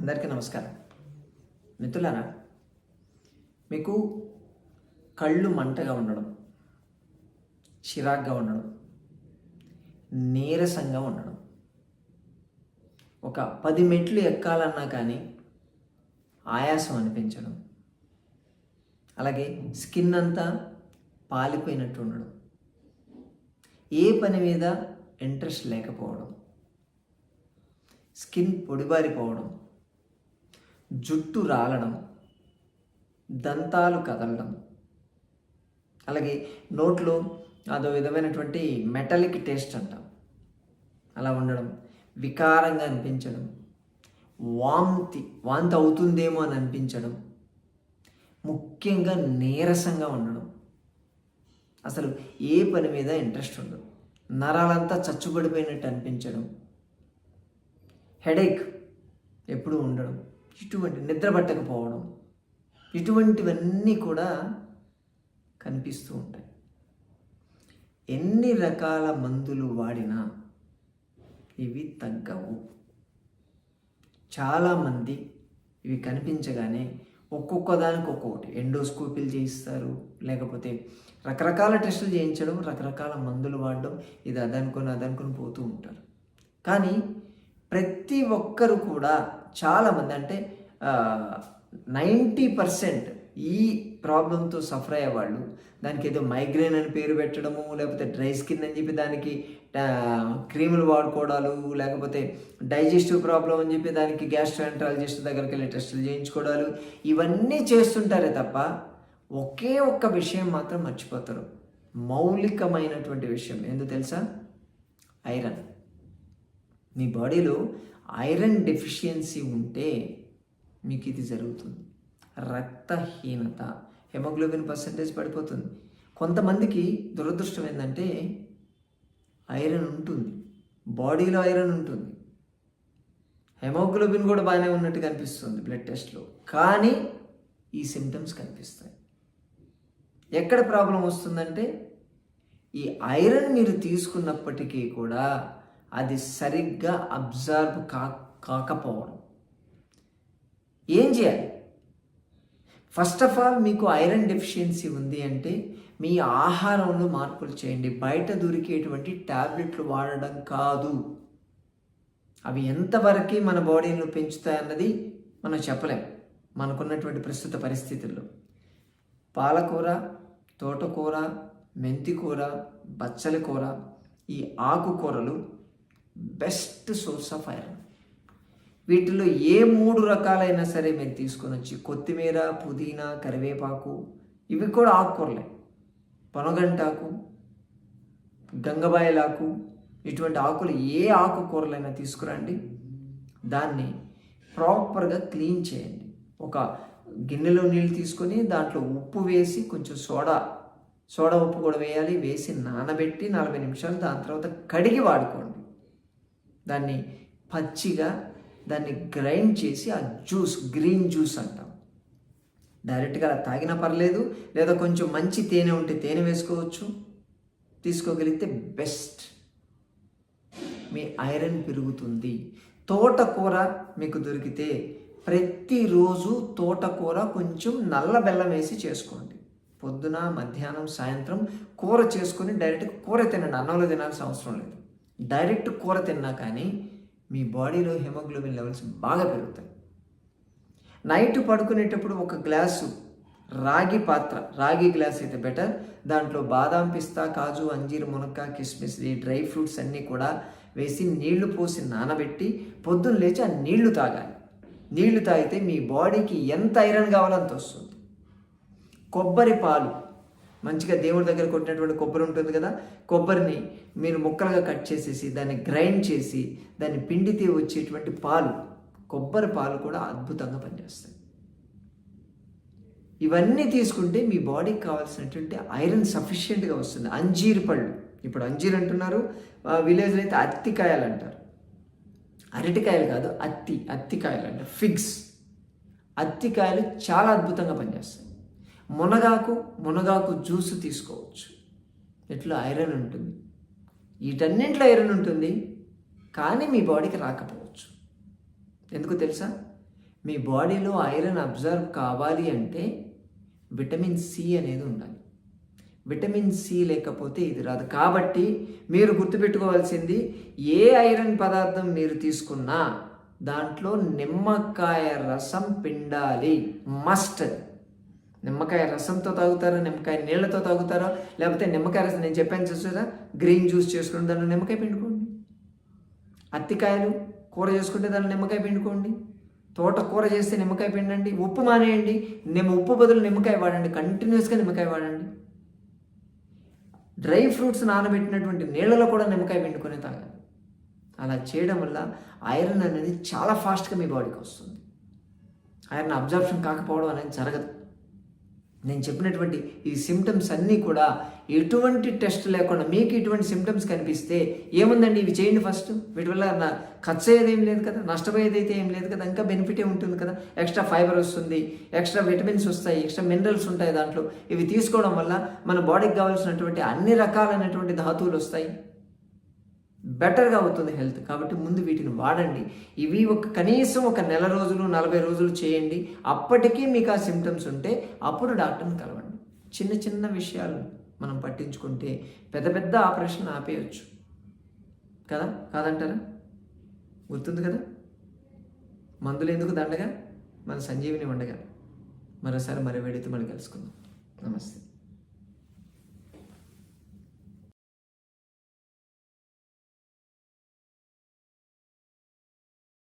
అందరికీ నమస్కారం. మిత్రులారా మీకు కళ్ళు మంటగా ఉండడం చిరాగ్గా ఉండడం నీరసంగా ఉండడం ఒక పది మెట్లు ఎక్కాలన్నా కానీ ఆయాసం అనిపించడం అలాగే స్కిన్ అంతా పాలిపోయినట్టు ఉండడం ఏ పని మీద ఇంట్రెస్ట్ లేకపోవడం స్కిన్ పొడిబారిపోవడం జుట్టు రాలడం దంతాలు కదలడం అలాగే నోట్లో అదో విధమైనటువంటి మెటలిక్ టేస్ట్ అంటాం. అలా ఉండడం వికారంగా అనిపించడం వాంతి వాంతి అవుతుందేమో అని అనిపించడం ముఖ్యంగా నీరసంగా ఉండడం. అసలు ఏ పని మీద ఇంట్రెస్ట్ ఉండదు. నరాలంతా చచ్చుబడిపోయినట్టు అనిపించడం. హెడేక్ ఎప్పుడూ ఉండడం. ఇటువంటి నిద్ర పట్టకపోవడం ఇటువంటివన్నీ కూడా కనిపిస్తూ ఉంటాయి. ఎన్ని రకాల మందులు వాడినా ఇవి తగ్గవు. చాలామంది ఇవి కనిపించగానే ఒక్కొక్క దానికి ఒక్కొక్కటి. ఎండోస్కోపీలు చేయిస్తారు లేకపోతే రకరకాల టెస్టులు చేయించడం రకరకాల మందులు వాడడం ఇది అదనుకొని అదనుకొని పోతూ ఉంటారు. కానీ ప్రతి ఒక్కరు కూడా చాలామంది అంటే నైంటీ పర్సెంట్ ఈ ప్రాబ్లంతో సఫర్ అయ్యేవాళ్ళు. దానికి ఏదో మైగ్రేన్ అని పేరు పెట్టడము లేకపోతే డ్రై స్కిన్ అని చెప్పి దానికి క్రీములు వాడుకోవడాలు లేకపోతే డైజెస్టివ్ ప్రాబ్లం అని చెప్పి దానికి గ్యాస్ట్రోఎంట్రాలజిస్ట్ దగ్గరికి వెళ్ళి టెస్టులు చేయించుకోవడాలు ఇవన్నీ చేస్తుంటారే తప్ప ఒకే ఒక్క విషయం మాత్రం మర్చిపోతారు. మౌలికమైనటువంటి విషయం. ఎందుకు తెలుసా? ఐరన్. మీ బాడీలో ఐరన్ డెఫిషియన్సీ ఉంటే మీకు ఇది జరుగుతుంది. రక్తహీనత హెమోగ్లోబిన్ పర్సంటేజ్ పడిపోతుంది. కొంతమందికి దురదృష్టం ఏంటంటే ఐరన్ ఉంటుంది. బాడీలో ఐరన్ ఉంటుంది. హెమోగ్లోబిన్ కూడా బాగానే ఉన్నట్టు కనిపిస్తుంది బ్లడ్ టెస్ట్లో కానీ ఈ సిమ్టమ్స్ కనిపిస్తాయి. ఎక్కడ ప్రాబ్లం వస్తుందంటే ఈ ఐరన్ మీరు తీసుకున్నప్పటికీ కూడా అది సరిగ్గా అబ్జర్వ్ కా కాకపోవడం. ఏం చేయాలి? ఫస్ట్ ఆఫ్ ఆల్ మీకు ఐరన్ డెఫిషియన్సీ ఉంది అంటే మీ ఆహారంలో మార్పులు చేయండి. బయట దొరికేటువంటి ట్యాబ్లెట్లు వాడడం కాదు. అవి ఎంతవరకు మన బాడీలో పెంచుతాయన్నది మనం చెప్పలేం. మనకున్నటువంటి ప్రస్తుత పరిస్థితుల్లో. పాలకూర తోటకూర మెంతికూర బచ్చల కూర ఈ ఆకుకూరలు బెస్ట్ సోర్స్ ఆఫ్ ఐరన్. వీటిలో ఏ మూడు రకాలైనా సరే మీరు తీసుకొని వచ్చి కొత్తిమీర పుదీనా కరివేపాకు ఇవి కూడా ఆకుకూరలే. పొనగంటాకు గంగబాయలాకు ఇటువంటి ఆకులు ఏ ఆకుకూరలైనా తీసుకురండి. దాన్ని ప్రాపర్గా క్లీన్ చేయండి. ఒక గిన్నెలో నీళ్ళు తీసుకొని దాంట్లో ఉప్పు వేసి కొంచెం సోడా సోడా ఉప్పు కూడా వేయాలి. వేసి నానబెట్టి నలభై నిమిషాలు దాని తర్వాత కడిగి వాడుకోండి. దాన్ని పచ్చిగా దాన్ని గ్రైండ్ చేసి ఆ జ్యూస్ గ్రీన్ జ్యూస్ అంటాం. డైరెక్ట్గా అలా తాగినా పర్లేదు లేదా కొంచెం మంచి తేనె ఉంటే తేనె వేసుకోవచ్చు. తీసుకోగలిగితే బెస్ట్. మీ ఐరన్ పెరుగుతుంది. తోటకూర మీకు దొరికితే ప్రతిరోజు తోటకూర కొంచెం నల్ల బెల్లం వేసి చేసుకోండి. పొద్దున మధ్యాహ్నం సాయంత్రం కూర చేసుకొని డైరెక్ట్ కూర తినండి. అన్నంలో తినాల్సిన అవసరం లేదు. డైరెక్ట్ కూర తిన్నా కానీ మీ బాడీలో హెమోగ్లోబిన్ లెవెల్స్ బాగా పెరుగుతాయి. నైట్ పడుకునేటప్పుడు ఒక గ్లాసు రాగి పాత్ర రాగి గ్లాస్ అయితే బెటర్ దాంట్లో బాదాం పిస్తా కాజు అంజీర్ మునక్క కిస్మిస్ ఈ డ్రై ఫ్రూట్స్ అన్నీ కూడా వేసి నీళ్ళు పోసి నానబెట్టి పొద్దున్న లేచి ఆ నీళ్ళు తాగాలి. నీళ్ళు తాగితే మీ బాడీకి ఎంత ఐరన్ కావాలో అంత వస్తుంది. కొబ్బరి పాలు మంచిగా దేవుడి దగ్గర కొట్టినటువంటి కొబ్బరి ఉంటుంది కదా? కొబ్బరిని మీరు ముక్కలుగా కట్ చేసేసి దాన్ని గ్రైండ్ చేసి దాన్ని పిండితే వచ్చేటువంటి పాలు కొబ్బరి పాలు కూడా అద్భుతంగా పనిచేస్తాయి. ఇవన్నీ తీసుకుంటే మీ బాడీకి కావాల్సినటువంటి ఐరన్ సఫిషియెంట్గా వస్తుంది. అంజీర్ పళ్ళు. ఇప్పుడు అంజీర్ అంటున్నారు. విలేజ్లో అయితే అత్తికాయలు అంటారు. అరటికాయలు కాదు అత్తి అత్తికాయలు అంటారు. ఫిగ్స్. అత్తికాయలు చాలా అద్భుతంగా పనిచేస్తాయి. మునగాకు మునగాకు జ్యూస్ తీసుకోవచ్చు. ఇట్లా ఐరన్ ఉంటుంది. వీటన్నింటిలో ఐరన్ ఉంటుంది కానీ మీ బాడీకి రాకపోవచ్చు. ఎందుకు తెలుసా? మీ బాడీలో ఐరన్ అబ్జర్వ్ కావాలి అంటే విటమిన్ సి అనేది ఉండాలి. విటమిన్ సి లేకపోతే ఇది రాదు. కాబట్టి మీరు గుర్తుపెట్టుకోవాల్సింది ఏ ఐరన్ పదార్థం మీరు తీసుకున్నా దాంట్లో నిమ్మకాయ రసం పిండాలి. మస్ట్ నిమ్మకాయ రసంతో తాగుతారా? నిమ్మకాయ నీళ్ళతో తాగుతారా? లేకపోతే నిమ్మకాయ రసం నేను చెప్పాను చూసారా? గ్రీన్ జ్యూస్ చేసుకుని దాంట్లో నిమ్మకాయ పిండుకోండి. అత్తికాయలు కూర చేసుకుంటే దాంట్లో నిమ్మకాయ పిండుకోండి. తోట కూర చేస్తే నిమ్మకాయ పిండండి. ఉప్పు మానేయండి. నిమ్మ ఉప్పు బదులు నిమ్మకాయ వాడండి. కంటిన్యూస్గా నిమ్మకాయ వాడండి. డ్రై ఫ్రూట్స్ నానబెట్టినటువంటి నీళ్ళలో కూడా నిమ్మకాయ పిండుకొని తాగాలి. అలా చేయడం వల్ల ఐరన్ అనేది చాలా ఫాస్ట్గా మీ బాడీకి వస్తుంది. ఐరన్ అబ్జర్ప్షన్ కాకపోవడం అనేది జరగదు. నేను చెప్పినటువంటి ఈ సిమ్టమ్స్ అన్నీ కూడా ఎటువంటి టెస్ట్ లేకుండా మీకు ఇటువంటి సిమ్టమ్స్ కనిపిస్తే ఏముందండి? ఇవి చేయండి ఫస్ట్ వీటి వల్ల నా ఖర్చు అయ్యేది ఏం లేదు కదా? నష్టపోయేది అయితే ఏం లేదు కదా? ఇంకా బెనిఫిటే ఉంటుంది కదా? ఎక్స్ట్రా ఫైబర్ వస్తుంది ఎక్స్ట్రా విటమిన్స్ వస్తాయి ఎక్స్ట్రా మినరల్స్ ఉంటాయి దాంట్లో. ఇవి తీసుకోవడం వల్ల మన బాడీకి కావాల్సినటువంటి అన్ని రకాలైనటువంటి ధాతువులు వస్తాయి. బెటర్గా అవుతుంది హెల్త్. కాబట్టి ముందు వీటిని వాడండి. ఇవి ఒక కనీసం ఒక నెల రోజులు నలభై రోజులు చేయండి. అప్పటికీ మీకు ఆ సిమ్టమ్స్ ఉంటే అప్పుడు డాక్టర్ని కలవండి. చిన్న చిన్న విషయాలు మనం పట్టించుకుంటే పెద్ద పెద్ద ఆపరేషన్ ఆపేయచ్చు. కదా? కాదంటారా? గుర్తుంది కదా? మందులు ఎందుకు దండగా? మన సంజీవిని ఉండగా మరోసారి మరో వేడితో మనం కలుసుకుందాం. నమస్తే.